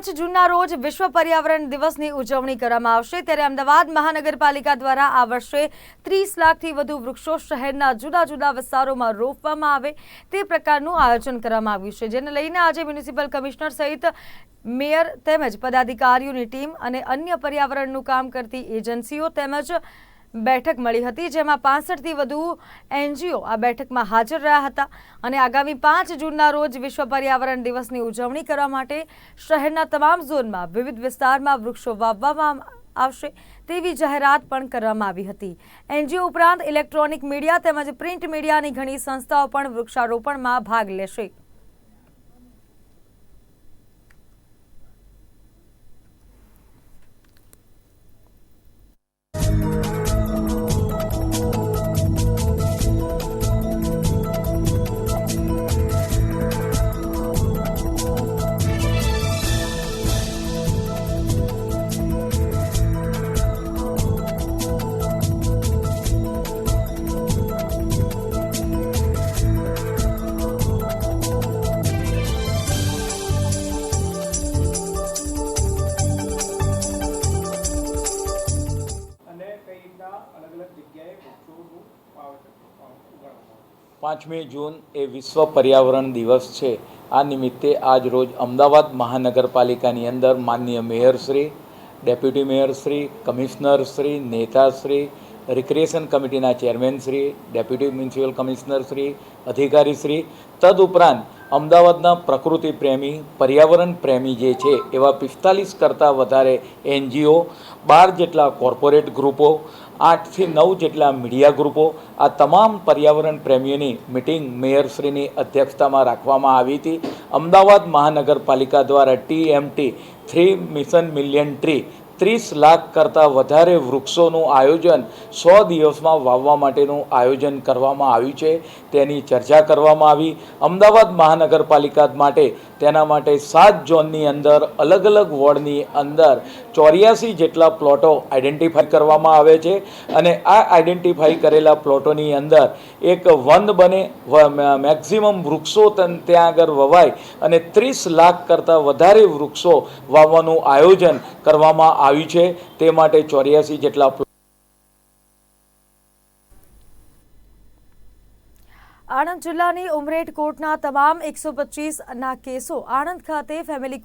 પાંચ જૂનના રોજ વિશ્વ પર્યાવરણ દિવસની ઉજવણી કરવામાં આવશે. ત્યારે અમદાવાદ મહાનગરપાલિકા દ્વારા આ વર્ષે ત્રીસ લાખથી વધુ વૃક્ષો શહેરના જુદા જુદા વિસ્તારોમાં રોપવામાં આવે તે પ્રકારનું આયોજન કરવામાં આવ્યું છે, જેને લઈને આજે મ્યુનિસિપલ કમિશનર સહિત મેયર તેમજ પદાધિકારીઓની ટીમ અને અન્ય પર્યાવરણનું કામ કરતી એજન્સીઓ તેમજ બેઠક મળી હતી, જેમાં પાસઠથી વધુ એનજીઓ આ બેઠકમાં હાજર રહ્યા હતા. અને આગામી પાંચ જૂનના રોજ વિશ્વ પર્યાવરણ દિવસની ઉજવણી કરવા માટે શહેરના તમામ ઝોનમાં વિવિધ વિસ્તારમાં વૃક્ષો વાવવામાં આવશે તેવી જાહેરાત પણ કરવામાં આવી હતી. એનજીઓ ઉપરાંત ઇલેક્ટ્રોનિક મીડિયા તેમજ પ્રિન્ટ મીડિયાની ઘણી સંસ્થાઓ પણ વૃક્ષારોપણમાં ભાગ લેશે. પાંચમી જૂન એ વિશ્વ પર્યાવરણ દિવસ છે. આ નિમિત્તે આજ રોજ અમદાવાદ મહાનગરપાલિકાની અંદર માનનીય મેયરશ્રી ડેપ્યુટી મેયરશ્રી કમિશનરશ્રી નેતાશ્રી રિક્રિએશન કમિટીના ચેરમેન શ્રી ડેપ્યુટી મ્યુનિસિપલ કમિશનરશ્રી અધિકારીશ્રી તદુપરાંત અમદાવાદના પ્રકૃતિ પ્રેમી, પર્યાવરણ પ્રેમી જે છે, એવા પિસ્તાલીસ કરતાં વધારે એનજીઓ બાર જેટલા કોર્પોરેટ ગ્રુપો, આઠથી નવ જેટલા મીડિયા ગ્રુપો, આ તમામ પર્યાવરણ પ્રેમીઓની મિટિંગ મેયરશ્રીની અધ્યક્ષતામાં રાખવામાં આવી હતી. અમદાવાદ મહાનગરપાલિકા દ્વારા TMT three mission million tree ત્રીસ લાખ કરતાં વધારે વૃક્ષોનું આયોજન સો દિવસમાં વાવવા માટેનું આયોજન કરવામાં આવ્યું છે. તેની ચર્ચા કરવામાં આવી. અમદાવાદ મહાનગરપાલિકા માટે તેના માટે સાત ઝોનની અંદર, અલગ અલગ વોર્ડની અંદર ચોર્યાસી જેટલા પ્લોટો આઈડેન્ટિફાઈ કરવામાં આવે છે. અને આ આઈડેન્ટિફાઈ કરેલા પ્લોટોની અંદર એક વન બને મેક્ઝિમમ વૃક્ષો ત્યાં આગળ વવાય અને ત્રીસ લાખ કરતાં વધારે વૃક્ષો વાવવાનું આયોજન કરવામાં આવ્યું છે. તે માટે ચોર્યાસી જેટલા આણંદ જિલ્લાની ઉમરેઠ કોર્ટના તમામ એકસો પચીસના કેસો આણંદ ખાતે ફેમિલી